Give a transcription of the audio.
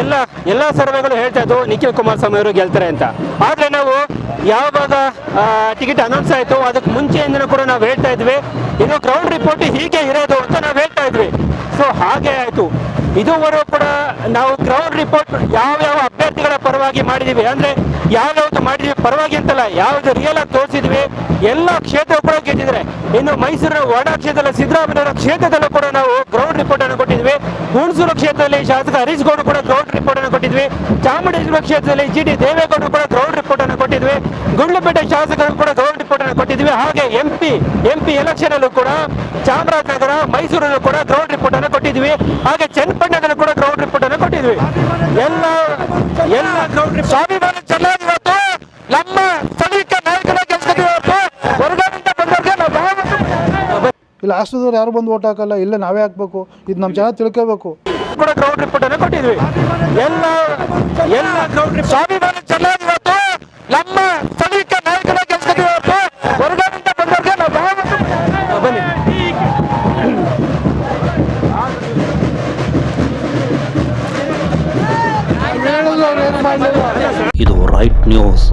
ಎಲ್ಲ ಎಲ್ಲ ಸರ್ವೆಗಳು ಹೇಳ್ತಾ ಇದ್ದವು ನಿಖಿಲ್ ಕುಮಾರಸ್ವಾಮಿ ಅವರು ಗೆಲ್ತಾರೆ ಅಂತ. ಆದರೆ ನಾವು ಯಾವಾಗ ಟಿಕೆಟ್ ಅನೌನ್ಸ್ ಆಯ್ತು, ಅದಕ್ಕೆ ಮುಂಚೆಯಿಂದನೂ ಕೂಡ ನಾವು ಹೇಳ್ತಾ ಇದ್ವಿ. ಇನ್ನು ಗ್ರೌಂಡ್ ರಿಪೋರ್ಟ್ ಹೀಗೆ ಇರೋದು ಅಂತ ನಾವು ಹೇಳ್ತಾ ಇದ್ವಿ. ಸೊ ಹಾಗೆ ಆಯ್ತು. ಇದುವರೆಗೂ ಕೂಡ ನಾವು ಗ್ರೌಂಡ್ ರಿಪೋರ್ಟ್ ಯಾವ ಯಾವ ಅಭ್ಯರ್ಥಿಗಳ ಪರವಾಗಿ ಮಾಡಿದ್ದೀವಿ ಅಂದ್ರೆ ಯಾವ್ಯಾವ್ದು ಮಾಡಿದ್ವಿ. ಪರವಾಗಿ ಅಂತಲ್ಲ, ಯಾವ್ದು ರಿಯಲ್ ಆಗಿ ತೋರಿಸಿದ್ವಿ. ಎಲ್ಲ ಕ್ಷೇತ್ರ ಕೂಡ ಗೆದ್ದಿದ್ರೆ. ಇನ್ನು ಮೈಸೂರಿನ ವಾಡಾ ಕ್ಷೇತ್ರದಲ್ಲಿ ಸಿದ್ದರಾಮಯ್ಯವರ ಕ್ಷೇತ್ರದಲ್ಲೂ ಕೂಡ ನಾವು ಗ್ರೌಂಡ್ ರಿಪೋರ್ಟ್ ಅನ್ನು ಕೊಟ್ಟಿದ್ವಿ. ಹುಣಸೂರು ಕ್ಷೇತ್ರದಲ್ಲಿ ಶಾಸಕ ಹರೀಶ್ ಗೌಡ್ ಕೂಡ ಗ್ರೌಂಡ್ ರಿಪೋರ್ಟ್ ಅನ್ನು ಕೊಟ್ಟಿದ್ವಿ. ಚಾಮುಂಡೇಶ್ವರ ಕ್ಷೇತ್ರದಲ್ಲಿ ಜಿ ಡಿ ದೇವೇಗೌಡರು ಕೂಡ ಗ್ರೌಂಡ್ ರಿಪೋರ್ಟ್ ಅನ್ನು ಕೊಟ್ಟಿದ್ವಿ. ಗುಂಡ್ಲುಪೇಟೆ ಶಾಸಕರು ಕೂಡ ಕೊಟ್ಟಿದ್ವಿ ಹಾಗೆ M P M P election ಅಲ್ಲೂ ಕೂಡ ಚಾಮರಾಜನಗರ ಮೈಸೂರಲ್ಲೂ ಕೂಡ ಗ್ರೌಂಡ್ ರಿಪೋರ್ಟ್ ಅನ್ನು ಕೊಟ್ಟಿದ್ವಿ. ಹಾಗೆ ಚನ್ನಪಟ್ಟಣದಲ್ಲೂ ಕೂಡ ಗ್ರೌಂಡ್ ರಿಪೋರ್ಟ್ ಅನ್ನು ಕೊಟ್ಟಿದ್ವಿ. ಎಲ್ಲ ಎಲ್ಲ ಗ್ರೌಂಡ್ ಸ್ವಾಭಿಮಾನ ಚೆನ್ನಾಗಿರುತ್ತೆ ನಮ್ಮ ಸ್ಥಳೀಯ ನಾಯಕರ ಕೆಲಸಕ್ಕೆ ಹೊರಗಡೆಯಿಂದ ಬಂದವ್ರಿಗೆ ನಾವು ಇಲ್ಲ ಹಾಸ್ಟೆಲ್ದವ್ರು ಯಾರು ಬಂದು ಓಟ್ ಹಾಕಲ್ಲ? ಇಲ್ಲ ನಾವೇ ಹಾಕ್ಬೇಕು. ಇದು ನಮ್ಮ ಜನ ತಿಳ್ಕೋಬೇಕು. ಕೂಡ ಗ್ರೌಂಡ್ ರಿಪೋರ್ಟ್ ಅನ್ನು ಕೊಟ್ಟಿದ್ವಿ. ಎಲ್ಲ ಎಲ್ಲ ಗ್ರೌಂಡ್ ಸ್ವಾಭಿಮಾನ ಚೆನ್ನಾಗಿ ಇದು ರೈಟ್ ನ್ಯೂಸ್